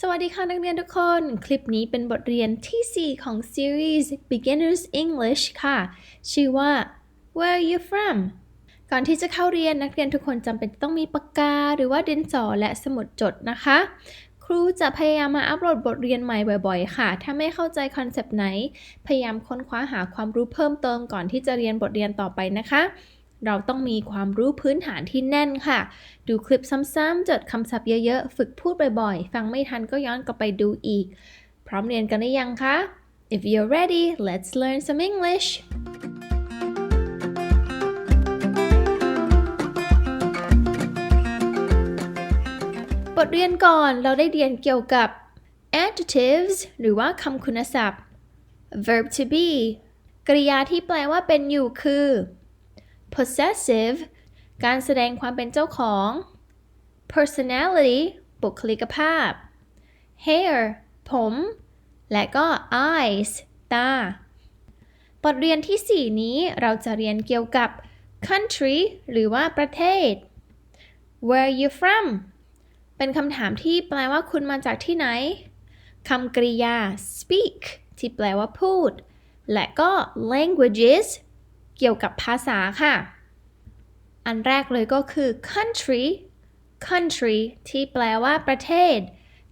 สวัสดีค่ะนักเรียนทุกคน คลิปนี้เป็นบทเรียนที่ 4 ของซีรีส์ Beginners English ค่ะ ชื่อว่า Where are you from ก่อนที่จะเข้าเรียนนักเรียนทุกคนจำเป็นต้องมีปากกา หรือว่าดินสอและสมุดจดนะคะ ครูจะพยายามมาอัปโหลดบทเรียนใหม่บ่อยๆ ค่ะ ถ้าไม่เข้าใจคอนเซปต์ไหน พยายามค้นคว้าหาความรู้เพิ่มเติมก่อนที่จะเรียนบทเรียนต่อไปนะคะ เราต้องมีความรู้พื้นฐานที่แน่นค่ะ ดูคลิปซ้ำๆจดคำศัพท์เยอะๆ ฝึกพูดบ่อยๆ ฟังไม่ทันก็ย้อนกลับไปดูอีก พร้อมเรียนกันหรือยังคะ If you're ready let's learn some English บทเรียนก่อนเราได้เรียนเกี่ยวกับ adjectives หรือว่าคำคุณศัพท์ verb to be กริยาที่แปลว่าเป็นอยู่คือ possessive การแสดงความเป็นเจ้าของ personality บุคลิกภาพ hair ผม และก็ eyes ตา บทเรียนที่ 4 นี้เราจะเรียนเกี่ยวกับ country หรือว่าประเทศ where are you from เป็นคำถามที่แปลว่าคุณมาจากที่ไหน คำกริยา speak ที่แปลว่าพูด และก็ languages เกี่ยวกับภาษาค่ะ อันแรกเลยก็คือ country country ที่แปลว่าประเทศ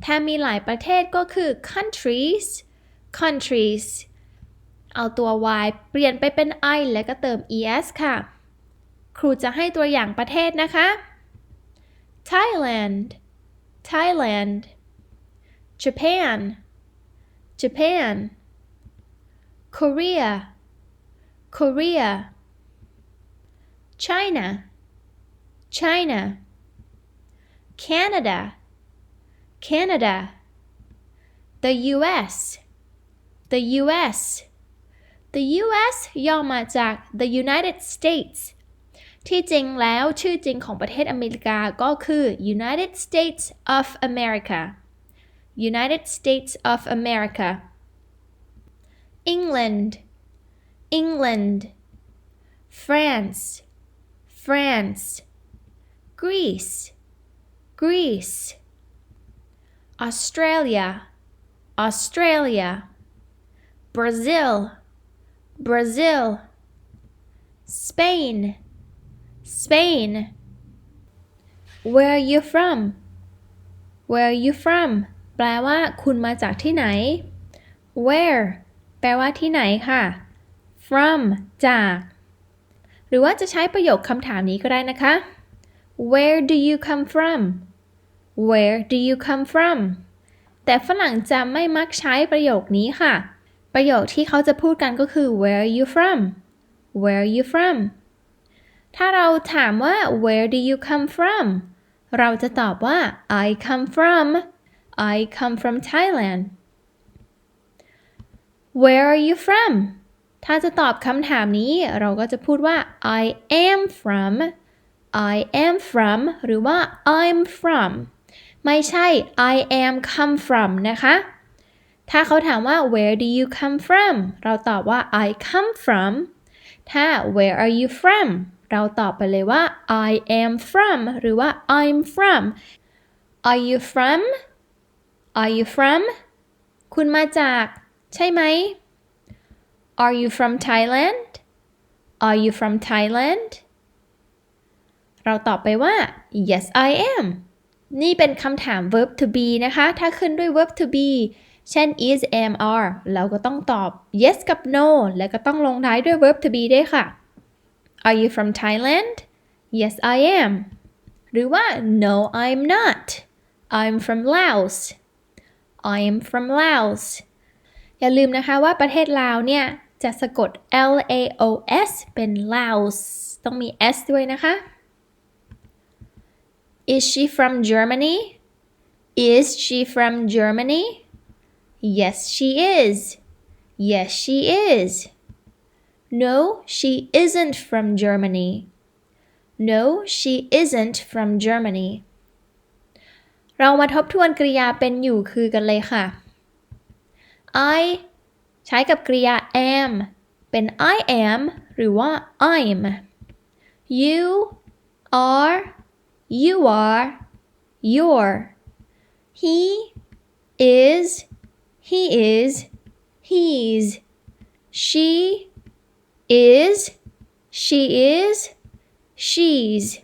ถ้ามีหลายประเทศก็คือ countries countries เอาตัว y เปลี่ยนไปเป็น i แล้วก็เติม es ค่ะ ครูจะให้ตัวอย่างประเทศนะคะ Thailand Thailand Japan Japan Korea Korea China China Canada Canada the US the US the US ย่อมาจาก the United States ที่จริงแล้วชื่อจริงของประเทศอเมริกาก็คือ United States of America United States of America England England France France Greece Greece Australia Australia Brazil Brazil Spain Spain Where are you from Where are you from แปลว่าคุณมาจากที่ไหน Where แปลว่าที่ไหนค่ะ From จาก หรือว่าจะใช้ประโยคคำถามนี้ก็ได้นะคะ Where do you come from Where do you come from แต่ฝรั่งจะไม่มักใช้ประโยคนี้ค่ะ ประโยคที่เขาจะพูดกันก็คือ Where are you from Where are you from ถ้าเราถามว่า Where do you come from เราจะตอบว่า I come from I come from Thailand Where are you from ถ้าจะตอบคำถามนี้เราก็จะพูดว่า I am from I am from หรือว่า I'm from ไม่ใช่ I am come from นะคะ ถ้าเขาถามว่า Where do you come from เราตอบว่า I come from ถ้า Where are you from เราตอบไปเลยว่า I am from หรือว่า I'm from Are you from Are you from คุณมาจาก ใช่ไหม Are you from Thailand Are you from Thailand เราตอบไปว่า Yes I am นี่เป็นคำถาม verb to be นะคะ ถ้าขึ้นด้วย verb to be เช่น is am are เราก็ต้องตอบ yes กับ no แล้วก็ต้องลงท้ายด้วย verb to be ด้วยค่ะ Are you from Thailand Yes I am หรือว่า No I'm not I'm from Laos I'm from Laos อย่าลืมนะคะว่าประเทศลาวเนี่ย จะสะกด L A O S เป็น Laos ต้องมี S ด้วยนะคะ Is she from Germany Is she from Germany Yes she is Yes she is No she isn't from Germany No she isn't from Germany เรามาทบทวนกริยาเป็นอยู่คือกันเลยค่ะ I ใช้กับกริยา am เป็น I am หรือว่า I'm you are you are your he is he is he's she is she is she's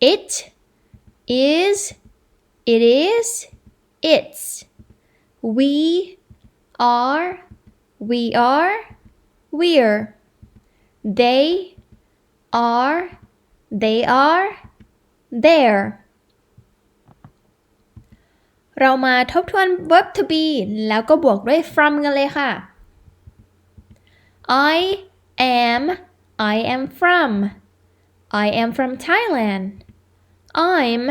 it is it is it's we are we are we're they are they are there เรามาทบทวน verb to be แล้วก็บวกด้วย from กันเลยค่ะ I am I am from I am from Thailand I'm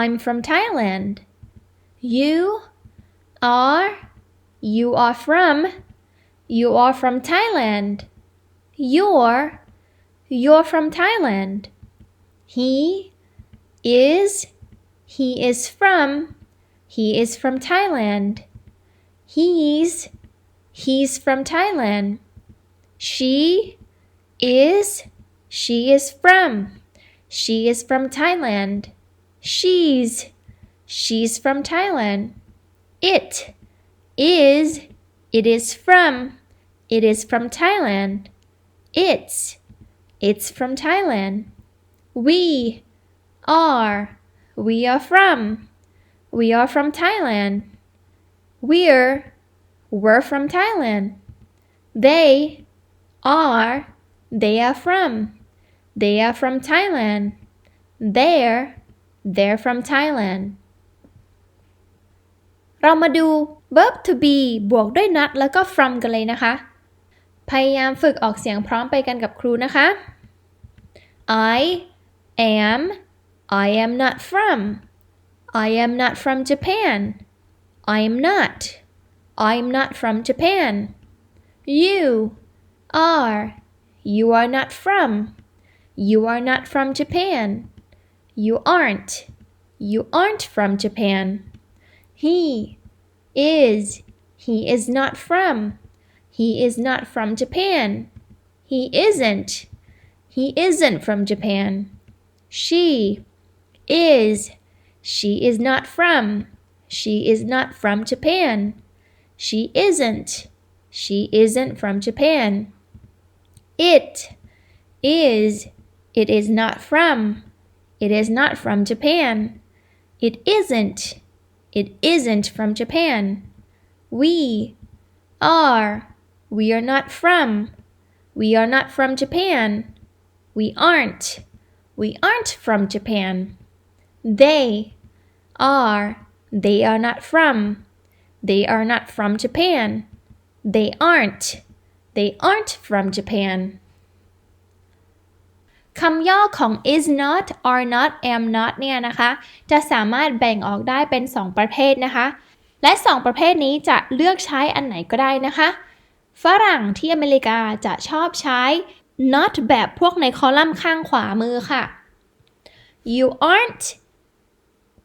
I'm from Thailand you are you are from you are from Thailand. You're you're from Thailand. He is he is from he is from Thailand. He's he's from Thailand. She is she is from she is from Thailand. She's she's from Thailand. It is it is from it is from Thailand it's it's from Thailand we are we are from we are from Thailand we're we're from Thailand they are they are from they are from Thailand they're they're from Thailand เรามาดู verb to be บวกด้วย not แล้วก็ from กันเลยนะคะ พยายามฝึกออกเสียงพร้อมไปกันกับครูนะคะ I am I am not from I am not from Japan I am not I am not from Japan you are you are not from you are not from Japan you aren't you aren't from Japan he is he is not from. He is not from Japan. He isn't. He isn't from Japan. She is. She is not from. She is not from Japan. She isn't. She isn't from Japan. It is. It is not from. It is not from Japan. It isn't it isn't from Japan. We are. We are not from. We are not from Japan. We aren't. We aren't from Japan. They are. They are not from. They are not from Japan. They aren't. They aren't from Japan คำย่อของ is not are not am not เนี่ยนะคะ จะสามารถแบ่งออกได้เป็น 2 ประเภทนะคะ และ 2 ประเภทนี้จะเลือกใช้อันไหนก็ได้นะคะ ฝรั่งที่อเมริกาจะชอบใช้ not แบบพวกในคอลัมน์ข้างขวามือค่ะ you aren't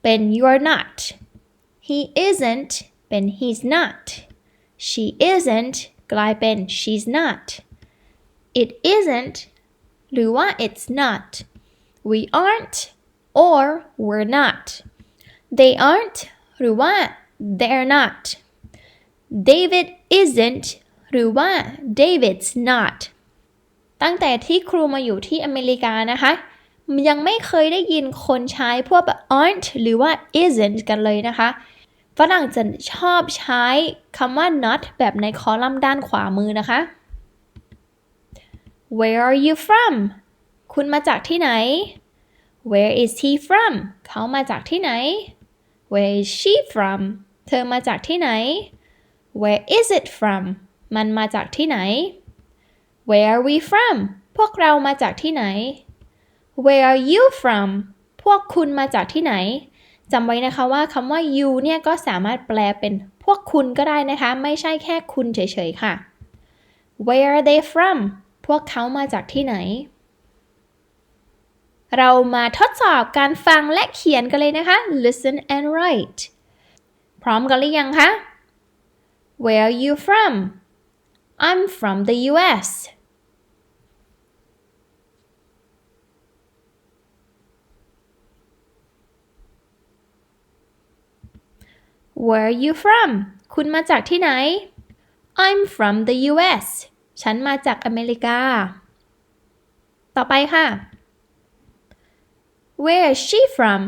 เป็น you're not he isn't เป็น he's not she isn't กลายเป็น she's not it isn't หรือว่า it's not we aren't or we're not they aren't หรือว่า they're not David isn't หรือว่า David's not ตั้งแต่ที่ครูมาอยู่ที่อเมริกานะคะ ยังไม่เคยได้ยินคนใช้พวก aren't หรือว่า isn't กันเลยนะคะฝรั่งจะชอบใช้คำว่า not แบบในคอลัมน์ด้านขวามือนะคะ Where are you from คุณมาจากที่ไหน Where is he from เขามาจากที่ไหน Where is she from เธอมาจากที่ไหน Where is it from มันมาจากที่ไหน Where are we from พวกเรามาจากที่ไหน Where are you from พวกคุณมาจากที่ไหนจำไว้นะคะว่าคำว่า you เนี่ยก็สามารถแปลเป็นพวกคุณก็ได้นะคะ ไม่ใช่แค่คุณเฉยๆค่ะ Where are they from พวกเขามาจากที่ไหน เรามาทดสอบการฟังและเขียนกันเลยนะคะ listen and write พร้อมกันหรือยังคะ Where are you from I'm from the US Where are you from คุณมาจากที่ไหน I'm from the US ฉันมาจากอเมริกา ต่อไปค่ะ Where is she from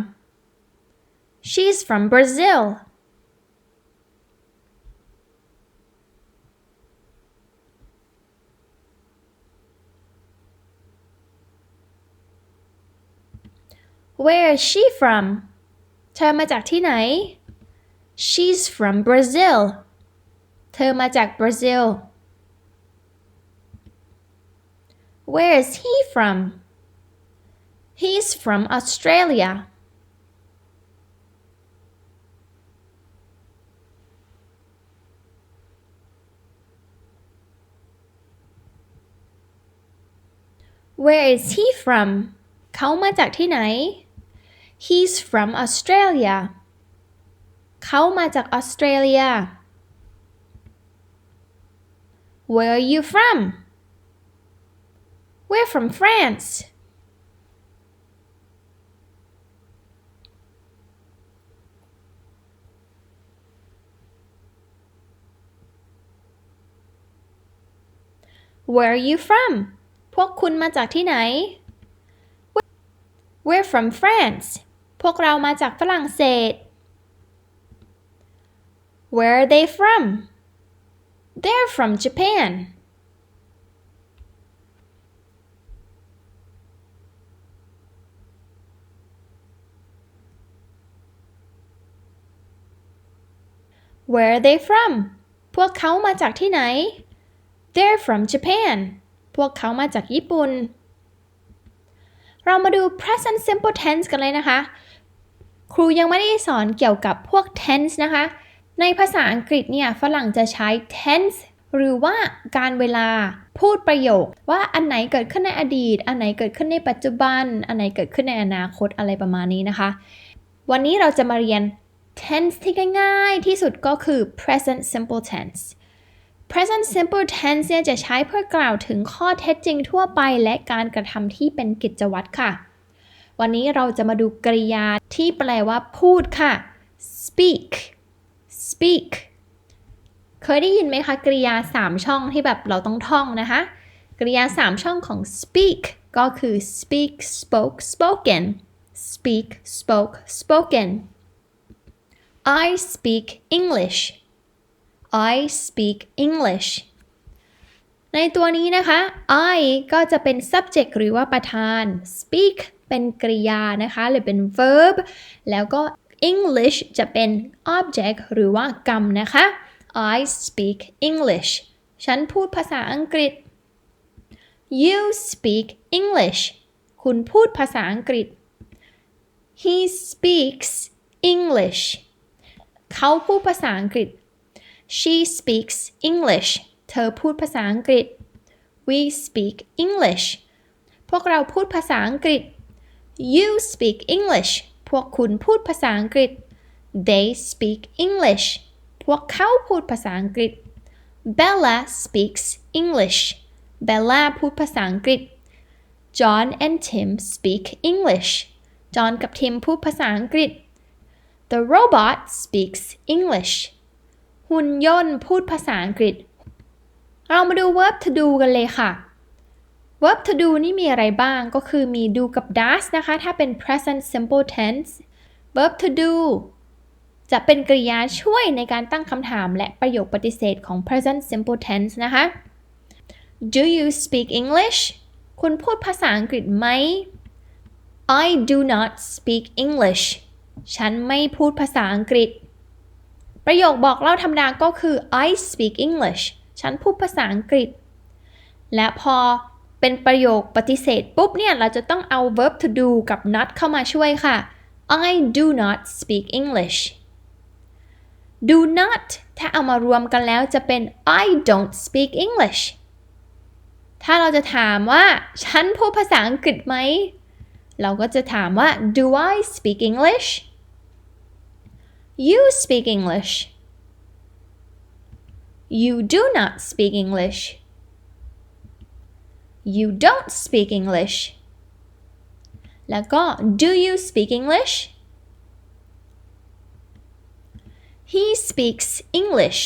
She's from Brazil Where is she from เธอมาจากที่ไหน She's from Brazil เธอมาจากบราซิล Where is he from He's from Australia Where is he from เขามาจากที่ไหน He's from Australia เขามาจากออสเตรเลีย Where are you from We're from France Where are you from พวกคุณมาจากที่ไหน We're from France พวกเรามาจากฝรั่งเศส Where are they from They're from Japan Where are they from พวกเขามาจากที่ไหน They're from Japan พวกเขามาจากญี่ปุ่น เรามาดู present simple tense กันเลยนะคะ ครูยังไม่ได้สอนเกี่ยวกับพวก tense นะคะ ในภาษาอังกฤษเนี่ยฝรั่งจะใช้ tense หรือว่าการเวลาพูดประโยค ว่าอันไหนเกิดขึ้นในอดีต อันไหนเกิดขึ้นในปัจจุบัน อันไหนเกิดขึ้นในอนาคตอะไรประมาณนี้นะคะ วันนี้เราจะมาเรียน tense ที่ง่ายๆ ที่สุดก็คือ present simple tense present simple tense เนี่ยจะใช้เพื่อกล่าวถึงข้อเท็จจริงทั่วไป และการกระทำที่เป็นกิจวัตรค่ะ วันนี้เราจะมาดูกริยาที่แปลว่าพูดค่ะ speak speak เคยได้ยินไหมคะกริยา 3 ช่องที่แบบเราต้องท่องนะคะ กริยา 3 ช่องของ speak ก็คือ speak spoke spoken speak spoke spoken I speak English I speak English ในตัวนี้นะคะ I ก็จะเป็น subject หรือว่าประธาน speak เป็นกริยานะคะ หรือเป็น verb แล้วก็ English จะเป็น object หรือว่ากรรมนะคะ I speak English ฉันพูดภาษาอังกฤษ You speak English คุณพูดภาษาอังกฤษ He speaks English เขาพูดภาษาอังกฤษ She speaks English เธอพูดภาษาอังกฤษ We speak English พวกเราพูดภาษาอังกฤษ You speak English พวกคุณพูดภาษาอังกฤษ They speak English พวกเขาพูดภาษาอังกฤษ Bella speaks English Bella พูดภาษาอังกฤษ John and Tim speak English John กับ Tim พูดภาษาอังกฤษ The robot speaks English หุ่นยนต์พูดภาษาอังกฤษ เรามาดู verb to do กันเลยค่ะ verb to do นี่มีอะไรบ้างก็คือมี do กับ does นะคะ ถ้าเป็น present simple tense verb to do จะเป็นกริยาช่วยในการตั้งคำถามและประโยคปฏิเสธของ present simple tense นะคะ Do you speak English คุณพูดภาษาอังกฤษไหม I do not speak English ฉันไม่พูดภาษาอังกฤษ ประโยคบอกเล่าธรรมดาก็คือ I speak English ฉันพูดภาษาอังกฤษ และพอเป็นประโยคปฏิเสธปุ๊บเนี่ย เราจะต้องเอา verb to do กับ not เข้ามาช่วยค่ะ I do not speak English do not ถ้าเอามารวมกันแล้วจะเป็น I don't speak English ถ้าเราจะถามว่า ฉันพูดภาษาอังกฤษไหม เราก็จะถามว่า do I speak English you speak English you do not speak English you don't speak English แล้วก็ do you speak English he speaks English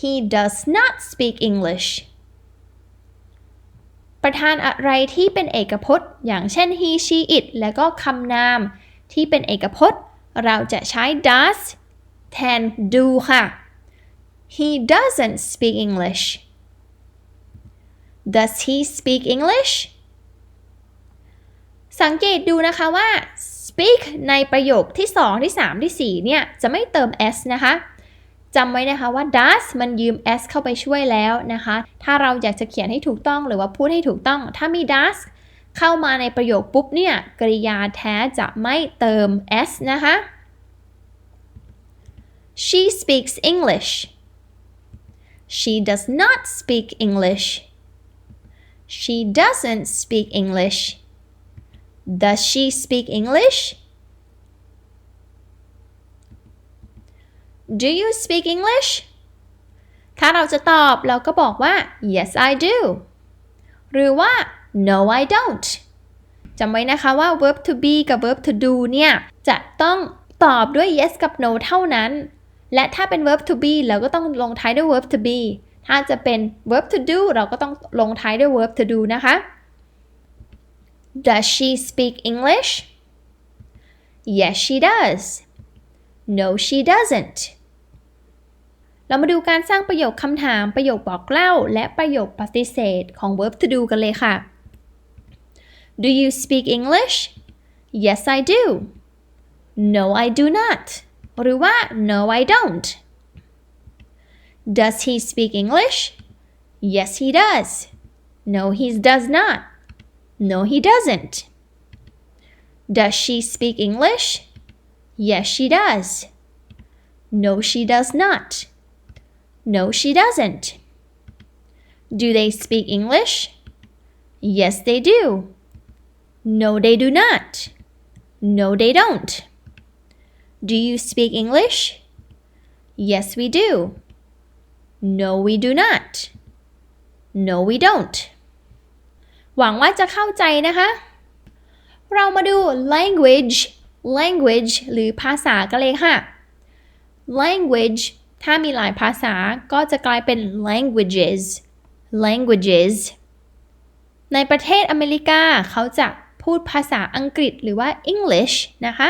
he does not speak English ประธานอะไรที่เป็นเอกพจน์ อย่างเช่น he she it และก็คำนาม ที่เป็นเอกพจน์ เราจะใช้ does แทน do ค่ะ he doesn't speak English does he speak English สังเกตดูนะคะว่า speak ในประโยคที่ 2 ที่ 3 ที่ 4 เนี่ย จะไม่เติม s นะคะ จำไว้นะคะว่า does มันยืม s เข้าไปช่วยแล้วนะคะ ถ้าเราอยากจะเขียนให้ถูกต้องหรือว่าพูดให้ถูกต้อง ถ้ามี does เข้ามาในประโยคปุ๊บเนี่ยกริยาแท้จะไม่เติม s นะคะ she speaks English she does not speak English she doesn't speak English does she speak English Do you speak English ถ้าเราจะตอบเราก็บอกว่า yes I do หรือว่า no I don't จำไว้นะคะว่า verb to be กับ verb to do เนี่ย จะต้องตอบด้วย yes กับ no เท่านั้น และถ้าเป็น verb to be เราก็ต้องลงท้ายด้วย verb to be ถ้าจะเป็น verb to do เราก็ต้องลงท้ายด้วย verb to do นะคะ Does she speak English? Yes, she does. No, she doesn't. เรามาดูการสร้างประโยคคำถาม ประโยคบอกเล่า และประโยคปฏิเสธของ verb to do กันเลยค่ะ Do you speak English? Yes, I do. No, I do not. หรือว่า No, I don't. Does he speak English? Yes, he does. No, he does not. No, he doesn't. Does she speak English? Yes, she does. No, she does not. No, she doesn't. Do they speak English? Yes, they do. No, they do not. No, they don't. Do you speak English? Yes, we do. No, we do not. No, we don't. หวังว่าจะเข้าใจนะคะ เรามาดู language language หรือภาษากันเลยค่ะ language ถ้ามีหลายภาษาก็จะกลายเป็น languages languages ในประเทศอเมริกาเขาจะพูดภาษาอังกฤษหรือว่า English นะคะ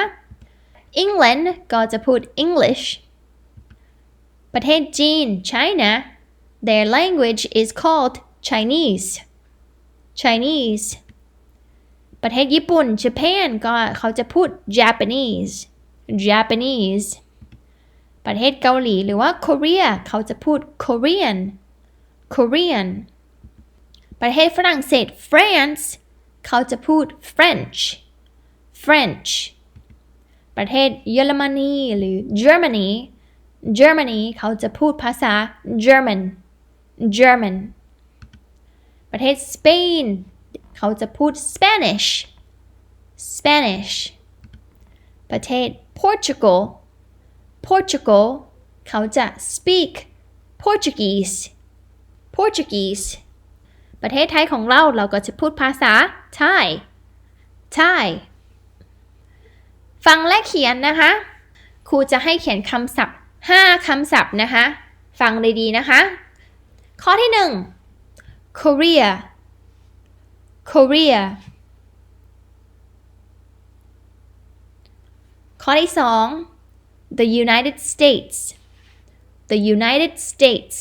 England ก็จะพูด English ประเทศจีน China their language is called Chinese Chinese ประเทศญี่ปุ่น Japan ก็เขาจะพูด Japanese Japanese ประเทศเกาหลีหรือว่า Korea เขาจะพูด Korean Korean ประเทศฝรั่งเศส France เขาจะพูด French French ประเทศเยอรมนีหรือ Germany Germany เขาจะพูดภาษา German German ประเทศสเปนเขาจะพูด Spanish Spanish ประเทศ Portugal Portugal เขาจะ speak Portuguese Portuguese ประเทศไทยของเราเราก็จะพูดภาษา Thai Thai ฟังและเขียนนะคะ ครูจะให้เขียนคำศัพท์ 5คำศัพท์นะคะ ฟังดีๆนะคะ ข้อที่ 1 Korea Korea ข้อที่ 2 The United States The United States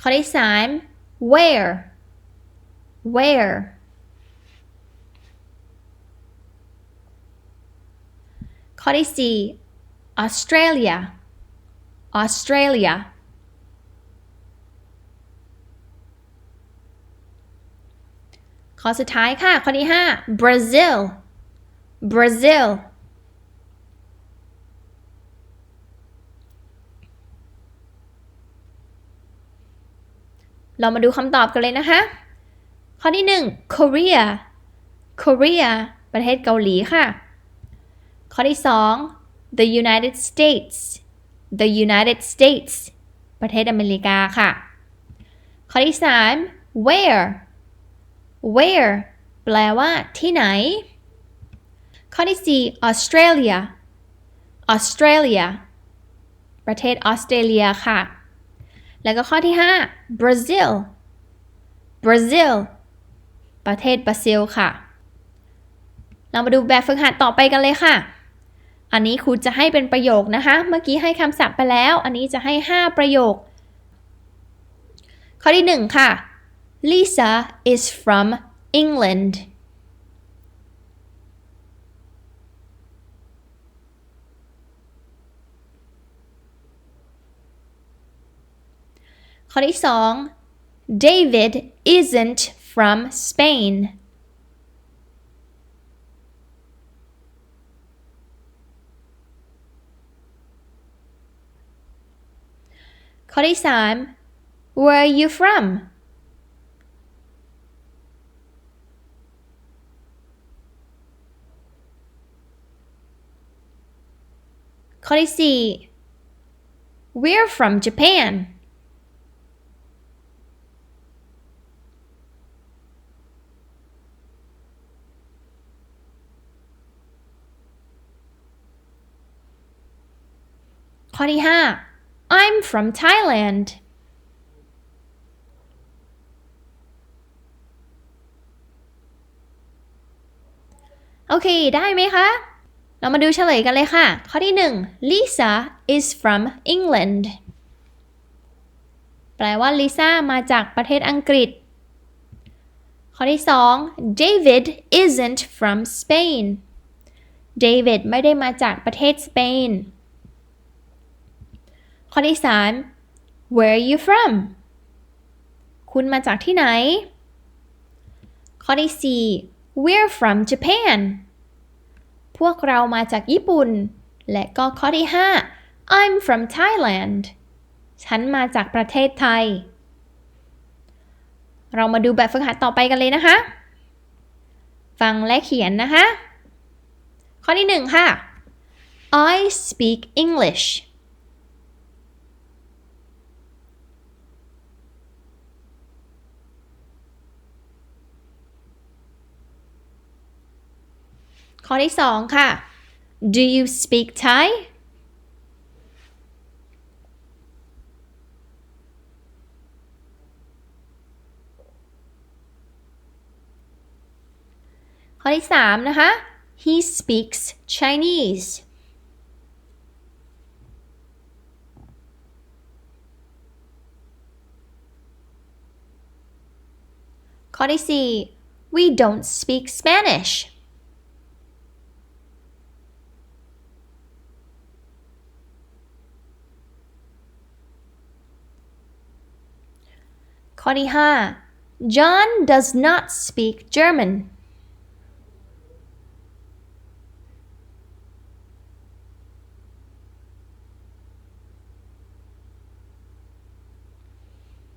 ข้อที่ 3 Where Where ข้อที่ 4 Australia Australia ข้อสุดท้ายค่ะ ข้อที่ 5 Brazil Brazil เรามาดูคำตอบกันเลยนะคะ ข้อที่ 1 Korea Korea ประเทศเกาหลีค่ะ ข้อที่ 2 The United States The United States ประเทศอเมริกาค่ะ ข้อที่ 3 Where where แปลว่าที่ไหน ข้อที่ 4 Australia Australia ประเทศออสเตรเลียค่ะ แล้วก็ข้อที่ 5 Brazil Brazil ประเทศบราซิลค่ะ เรามาดูแบบฝึกหัดต่อไปกันเลยค่ะ อันนี้ครูจะให้เป็นประโยคนะคะ เมื่อกี้ให้คำศัพท์ไปแล้ว อันนี้จะให้ 5 ประโยค ข้อที่ 1 ค่ะ Lisa is from England ข้อที่ 2 David isn't from Spain ข้อที่ 3 Where are you from ข้อที่ 4 We're from Japan ข้อที่ 5 I'm from Thailand โอเค ได้ไหมคะ เรามาดูเฉลยกันเลยค่ะ ข้อที่ 1 Lisa is from England แปลว่าลิซ่ามาจากประเทศอังกฤษ ข้อที่ 2 David isn't from Spain David ไม่ได้มาจากประเทศสเปน ข้อที่ 3 Where are you from คุณมาจากที่ไหน ข้อที่ 4 We're from Japan พวกเรามาจากญี่ปุ่น และก็ข้อที่ 5 I'm from Thailand ฉันมาจากประเทศไทย เรามาดูแบบฝึกหัดต่อไปกันเลยนะคะ ฟังและเขียนนะคะ ข้อที่ 1 ค่ะ I speak English ข้อที่ 2 ค่ะ Do you speak Thai ข้อที่ 3 นะคะ He speaks Chinese ข้อที่ 4 We don't speak Spanish ข้อที่ 5 John does not speak German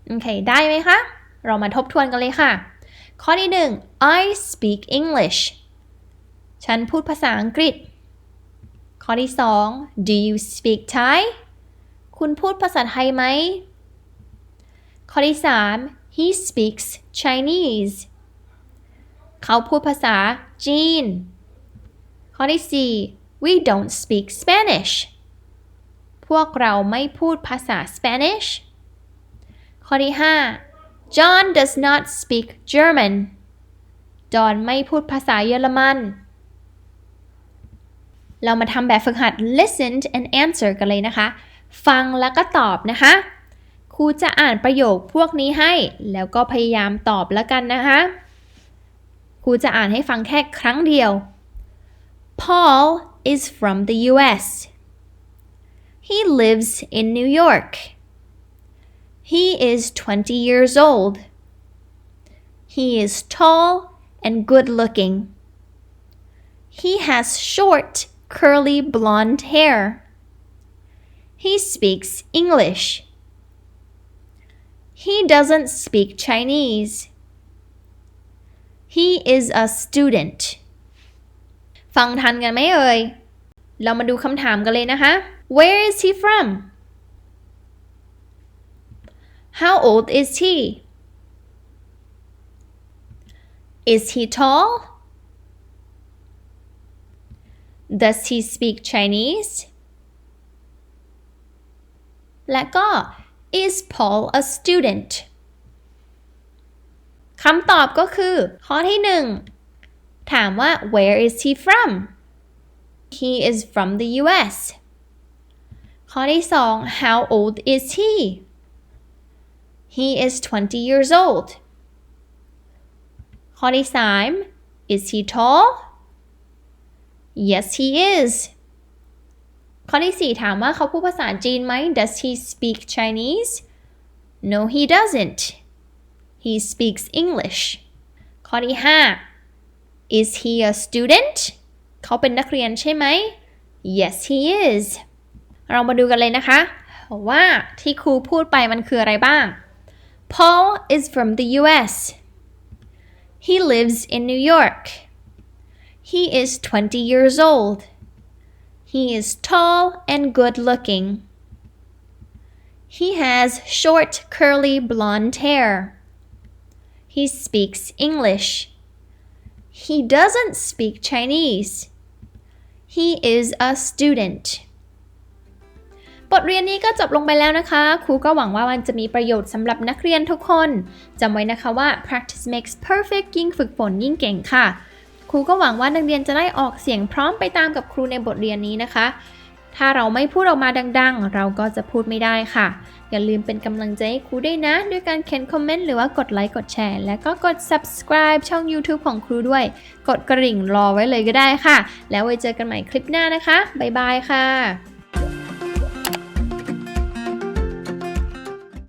โอเค ได้ไหมคะ เรามาทบทวนกันเลยค่ะ ข้อที่ 1 I speak English ฉันพูดภาษาอังกฤษ ข้อที่ 2 Do you speak Thai คุณพูดภาษาไทยไหม ข้อที่ 3 he speaks Chinese เขาพูดภาษาจีน ข้อที่ 4 we don't speak Spanish พวกเราไม่พูดภาษา Spanish ข้อที่ 5 John does not speak German จอห์นไม่พูดภาษาเยอรมัน เรามาทำแบบฝึกหัด listen and answer กันเลยนะคะ ฟังแล้วก็ตอบนะคะ รูจะอ่านประโยคพวกนี้ให้ แล้วก็พยายามตอบแล้วกันนะคะ ครูจะอ่านให้ฟังแค่ครั้งเดียว Paul is from the US He lives in New York He is 20 years old He is tall and good looking He has short curly blonde hair He speaks English He doesn't speak Chinese. He is a student. ฟังทันกันไหมเอ่ย เรามาดูคำถามกันเลยนะคะ Where is he from? How old is he? Is he tall? Does he speak Chinese? และก็ Is Paul a student? คำตอบก็คือ ข้อที่หนึ่งถามว่า Where is he from? He is from the US. ข้อที่สอง How old is he? He is 20 years old. ข้อที่สาม Is he tall? Yes, he is. ข้อที่สี่ถามว่าเขาพูดภาษาจีนไหม Does he speak Chinese? No, he doesn't. He speaks English. ข้อที่ห้า Is he a student? เขาเป็นนักเรียนใช่ไหม Yes, he is. เรามาดูกันเลยนะคะ ว่าที่ครูพูดไปมันคืออะไรบ้าง Paul is from the US. He lives in New York. He is 20 years old. He is tall and good looking. He has short, curly blonde hair. He speaks English. He doesn't speak Chinese. He is a student. บทเรียนนี้ก็จบลงไปแล้วนะคะ ครูก็หวังว่ามันจะมีประโยชน์สำหรับนักเรียนทุกคน จำไว้นะคะว่า practice makes perfect ยิ่งฝึกฝนยิ่งเก่งค่ะ ครูก็หวังว่านักเรียนจะได้ออกเสียงพร้อมไปตามกับครูในบทเรียนนี้นะคะ ถ้าเราไม่พูดออกมาดังๆ เราก็จะพูดไม่ได้ค่ะ อย่าลืมเป็นกำลังใจให้ครูด้วยนะ ด้วยการเขียนคอมเมนต์หรือว่ากดไลค์กดแชร์ และก็กด subscribe ช่อง YouTube ของครูด้วย กดกระดิ่งรอไว้เลยก็ได้ค่ะ แล้วไว้เจอกันใหม่คลิปหน้านะคะบ๊ายบายค่ะ